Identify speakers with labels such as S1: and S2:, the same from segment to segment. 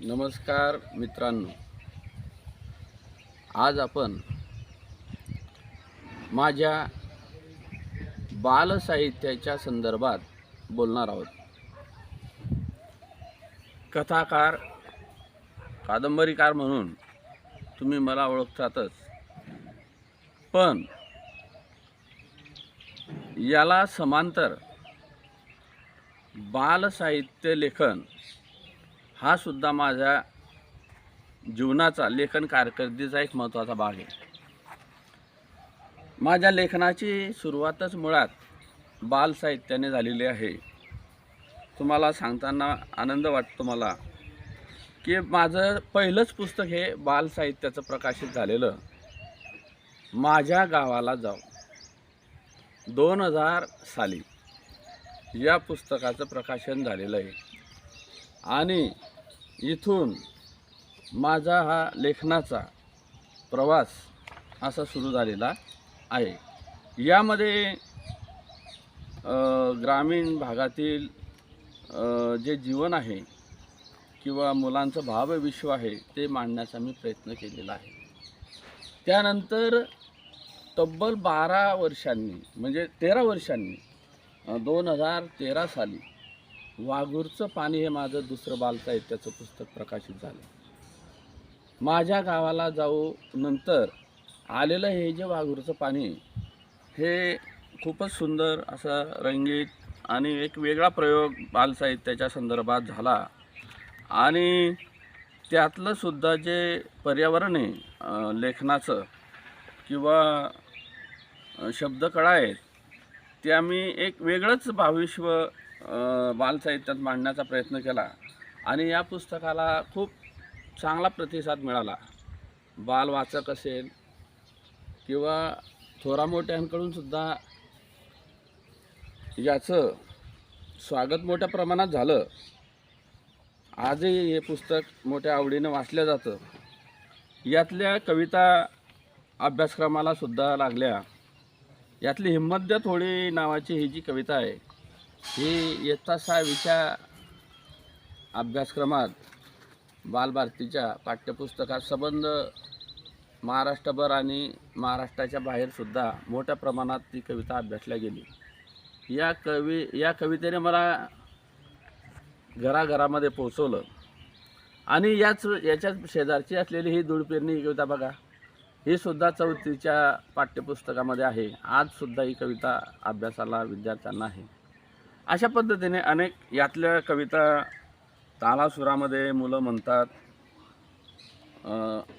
S1: नमस्कार मित्रांनो. आज आपण माझ्या बालसाहित्याच्या संदर्भात बोलणार आहोत. कथाकार कादंबरीकार म्हणून तुम्ही मला ओळखतातच. पण याला समांतर बालसाहित्य लेखन हा सुद्धा माझ्या जीवनाचा लेखन कारकिर्दीचा एक महत्त्वाचा भाग आहे. माझ्या लेखनाची सुरुवातच मुळात बालसाहित्याने झालेली आहे. तुम्हाला सांगताना आनंद वाटतो मला की माझं पहिलंच पुस्तक हे बालसाहित्याचं प्रकाशित झालेलं माझ्या गावाला जाऊ दोन हजार साली या पुस्तकाचं प्रकाशन झालेलं आहे. आणि इथून माझा हा लेखनाचा प्रवास असा सुरू झालेला आहे. यामध्ये ग्रामीण भागातील जे जीवन आहे किंवा मुलांचं भावविश्व आहे ते मांडण्याचा मी प्रयत्न केलेला आहे. त्यानंतर तब्बल बारा वर्षांनी म्हणजे तेरा वर्षांनी दोन हजार तेरा साली वाघूरचं पाणी हे माझं दुसरं बालसाहित्याचं पुस्तक प्रकाशित झालं. माझ्या गावाला जाऊ नंतर आलेलं हे जे वाघूरचं पाणी हे खूपच सुंदर असं रंगीत आणि एक वेगळा प्रयोग बालसाहित्याच्या संदर्भात झाला. आणि त्यातलं सुद्धा जे पर्यावरण आहे लेखनाचं किंवा शब्दकळा आहेत त्या मी एक वेगळंच भाविश्व बालसाहित्यात मांडण्याचा प्रयत्न केला. आणि या पुस्तकाला खूप चांगला प्रतिसाद मिळाला. बालवाचक असेल किंवा थोरा सुद्धा याचं स्वागत मोठ्या प्रमाणात झालं. आजही हे पुस्तक मोठ्या आवडीनं वाचलं जातं. यातल्या कविता अभ्यासक्रमाला सुद्धा लागल्या. यातली हिंमत द्या थोडी नावाची ही जी कविता आहे ही इयत्ता सहावीच्या अभ्यासक्रमात बालभारतीच्या पाठ्यपुस्तकात संबंध महाराष्ट्रभर आणि महाराष्ट्राच्या बाहेरसुद्धा मोठ्या प्रमाणात ती कविता अभ्यासल्या गेली. या कवी या कवितेने मला घराघरामध्ये पोचवलं आणि याच याच्याच शेजारची असलेली ही दूरपेरणी ही कविता बघा. ही सुद्धा चौथीच्या पाठ्यपुस्तकामध्ये आहे. आजसुद्धा ही कविता अभ्यासाला विद्यार्थ्यांना आहे. अशा पद्धतीने अनेक यातल्या कविता तालासुरामध्ये मुलं म्हणतात.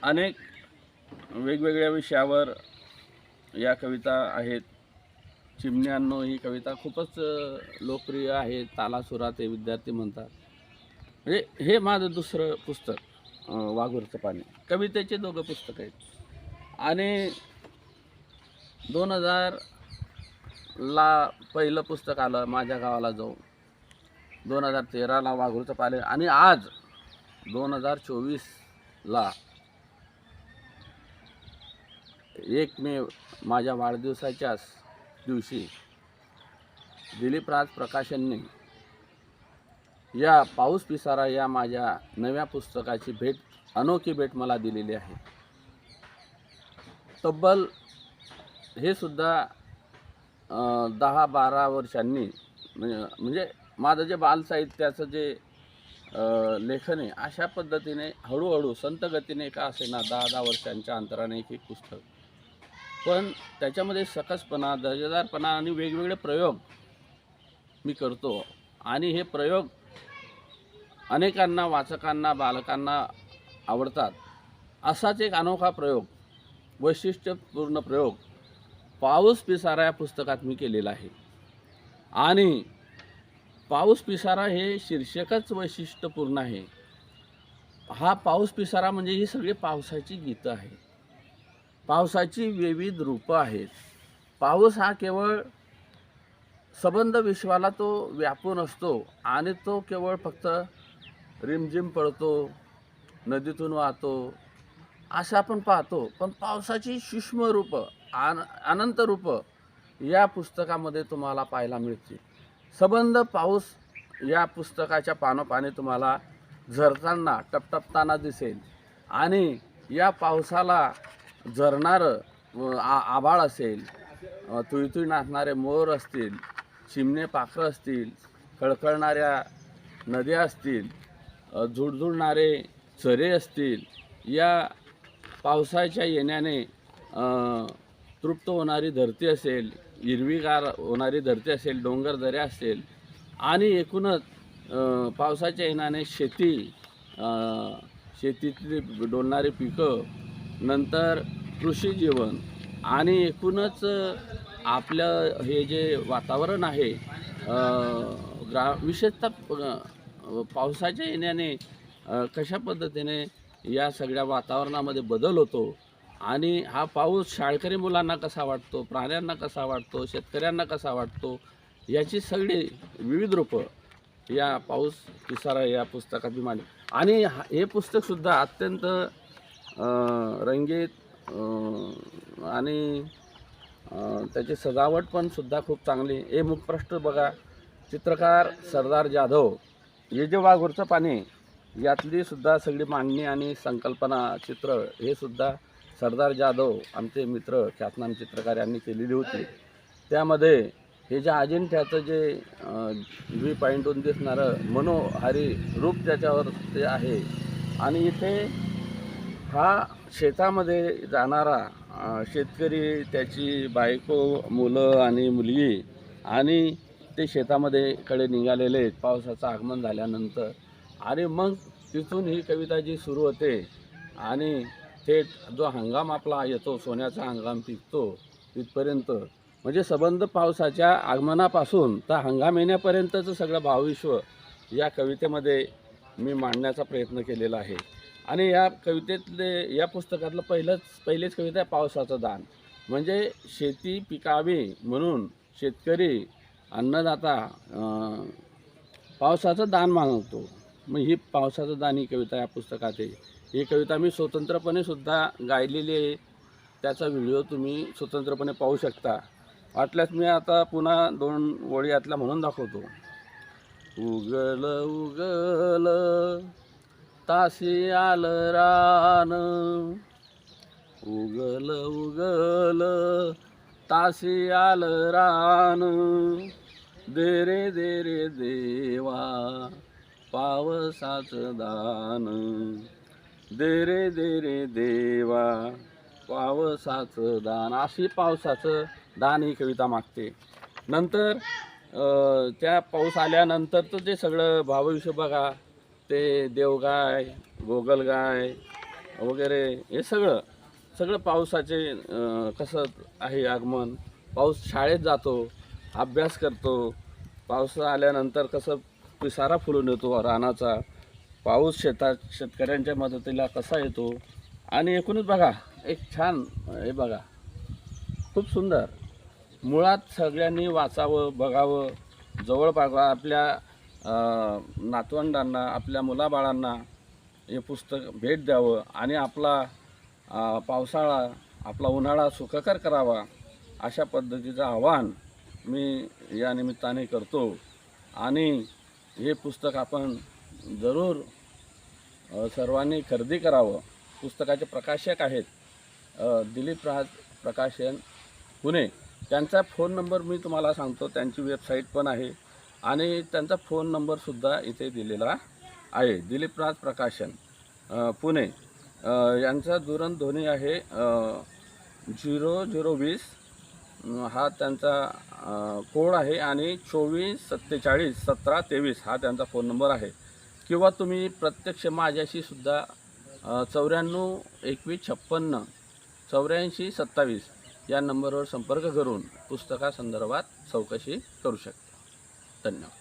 S1: अनेक वेगवेगळ्या विषयावर या कविता आहेत. चिमण्यांनो ही कविता खूपच लोकप्रिय आहे. तालासुरात हे विद्यार्थी म्हणतात. म्हणजे हे माझं दुसरं पुस्तक वाघुरचं पाणी. कवितेचे दोघं पुस्तक आहेत. आणि दोन हजार ला पहिलं पुस्तक आलं माझ्या गावाला जाऊ दोन हजार तेराला वाघूरचं पाले. आणि आज दोन हजार चोवीसला एक मे माझ्या वाढदिवसाच्याच दिवशी दिलीप राज प्रकाशनने या पाऊस पिसारा या माझ्या नव्या पुस्तकाची भेट अनोखी भेट मला दिलेली आहे. तब्बल हे सुद्धा दहा बारा वर्षांनी म्हणजे, म्हणजे माझं जे बालसाहित्याचं जे लेखन आहे अशा पद्धतीने हळूहळू संतगतीने का असेना दहा दहा वर्षांच्या अंतराने एक एक पुस्तक. पण त्याच्यामध्ये सकसपणा दर्जेदारपणा आणि वेगवेगळे प्रयोग मी करतो. आणि हे प्रयोग अनेकांना वाचकांना बालकांना आवडतात. असाच एक अनोखा प्रयोग वैशिष्ट्यपूर्ण प्रयोग पाऊस पिसारा या पुस्तकात मी केलेला आहे. आणि पाऊस पिसारा हे शीर्षकच वैशिष्ट्यपूर्ण आहे. हा पाऊस पिसारा म्हणजे ही सगळी पावसाची गीतं आहे पावसाची विविध रूपं आहेत. पाऊस हा केवळ सबंध विश्वाला तो व्यापून असतो आणि तो केवळ फक्त रिमझिम पडतो नदीतून वाहतो असं आपण पाहतो. पण पावसाची सूक्ष्म रूपं आन अनंत रूपं या पुस्तकामध्ये तुम्हाला पाहायला मिळतील. सबंध पाऊस या पुस्तकाच्या पानोपाने तुम्हाला झरताना टपटपताना दिसेल. आणि या पावसाला झरणारं आ आभाळ असेल अ, नाचणारे मोर असतील चिमणे पाखरं असतील खळखळणाऱ्या नद्या असतील झुडझुडणारे चरे झरे असतील या पावसाच्या येण्याने तृप्त होणारी धरती असेल हिरवीगार होणारी धरती असेल डोंगर दऱ्या असेल आणि एकूणच पावसाच्या येण्याने शेती शेतीतली डोलणारी पिकं नंतर कृषी जीवन आणि एकूणच आपलं हे जे वातावरण आहे ग्रा विशेषतः पावसाच्या येण्याने कशा पद्धतीने या सगळ्या वातावरणामध्ये बदल होतो आणि हा पाऊस शाळकरी मुलांना कसा वाटतो प्राण्यांना कसा वाटतो शेतकऱ्यांना कसा वाटतो याची सगळी विविध रूपं या पाऊस पिसारा या पुस्तकात मी मांडली. आणि हा- हे पुस्तकसुद्धा अत्यंत रंगीत आणि त्याची सजावट पण सुद्धा खूप चांगली. हे मुखपृष्ठ बघा. चित्रकार सरदार जाधव हे जे वाघोरचं पाणी यातली सुद्धा सगळी मांडणी आणि संकल्पना चित्र हे सुद्धा सरदार जाधव आमचे मित्र ख्यातनाम चित्रकार यांनी केलेली होती. त्यामध्ये हे जे अजिंठ्याचं जे व्ही पॉईंटहून दिसणारं मनोहारी रूप त्याच्यावर ते आहे. आणि इथे हा शेतामध्ये जाणारा शेतकरी त्याची बायको मुलं आणि मुलगी आणि ते शेतामध्ये कडे निघालेले आहेत. पावसाचं आगमन झाल्यानंतर. आणि मग तिथून ही कविता जी सुरू होते आणि थेट जो हंगाम आपला येतो सोन्याचा हंगाम पिकतो तिथपर्यंत म्हणजे सबंध पावसाच्या आगमनापासून तर हंगाम येण्यापर्यंतचं सगळं भावविश्व या कवितेमध्ये मी मांडण्याचा प्रयत्न केलेला आहे. आणि या कवितेतले या पुस्तकातलं पहिलंच पहिलीच कविता आहे पावसाचं दान. म्हणजे शेती पिकावी म्हणून शेतकरी अन्नदाता पावसाचं दान मागवतो. मग ही पावसाचं दान ही कविता या पुस्तकात आहे. ही कविता मी स्वतंत्रपणे सुद्धा गायलेली आहे. त्याचा व्हिडिओ तुम्ही स्वतंत्रपणे पाहू शकता. वाटल्यास मी आता पुन्हा दोन ओळी आतल्या म्हणून दाखवतो. उगल उगल ताशी आलं रान. उगल उगल ताशी आलं रान. दे रे दे रे देवा पावसाचं दान. दे रे दे रे देवा. पावसाचं दान. अशी पावसाचं दान ही कविता मागते. नंतर त्या पाऊस आल्यानंतरचं जे सगळं भावविश्व बघा ते देवगाय गोगलगाय वगैरे हे सगळं सगळं पावसाचे कसं आहे आगमन? पाऊस शाळेत जातो अभ्यास करतो. पावसा आल्यानंतर कसं पिसारा फुलून येतो रानाचा. पाऊस शेतात शेतकऱ्यांच्या मदतीला कसा येतो? आणि एकूणच बघा एक छान हे बघा. खूप सुंदर. मुळात सगळ्यांनी वाचावं बघावं. जवळ पाहावं आपल्या नातवंडांना आपल्या मुलाबाळांना हे पुस्तक भेट द्यावं आणि आपला पावसाळा आपला उन्हाळा सुखकर करावा अशा पद्धतीचं आव्हान मी या निमित्ताने करतो. आणि हे पुस्तक आपण जरूर सर्वांनी खरेदी करावं. पुस्तकाचे प्रकाशक आहेत दिलीप राज प्रकाशन पुणे. त्यांचा फोन नंबर मी तुम्हाला सांगतो त्यांची वेबसाईट पण आहे आणि त्यांचा फोन नंबरसुद्धा इथे दिलेला आहे. दिलीपराज प्रकाशन पुणे. यांचा दूरध्वनी आहे झिरो झिरो वीस हा त्यांचा कोड आहे आणि चोवीस सत्तेचाळीस सतरा तेवीस हा त्यांचा फोन नंबर आहे. किंवा तुम्ही प्रत्यक्ष माझ्याशी सुद्धा चौऱ्याण्णव एकवीस छप्पन्न चौऱ्याऐंशी सत्तावीस या नंबरवर संपर्क करून पुस्तकासंदर्भात चौकशी करू शकता. धन्यवाद.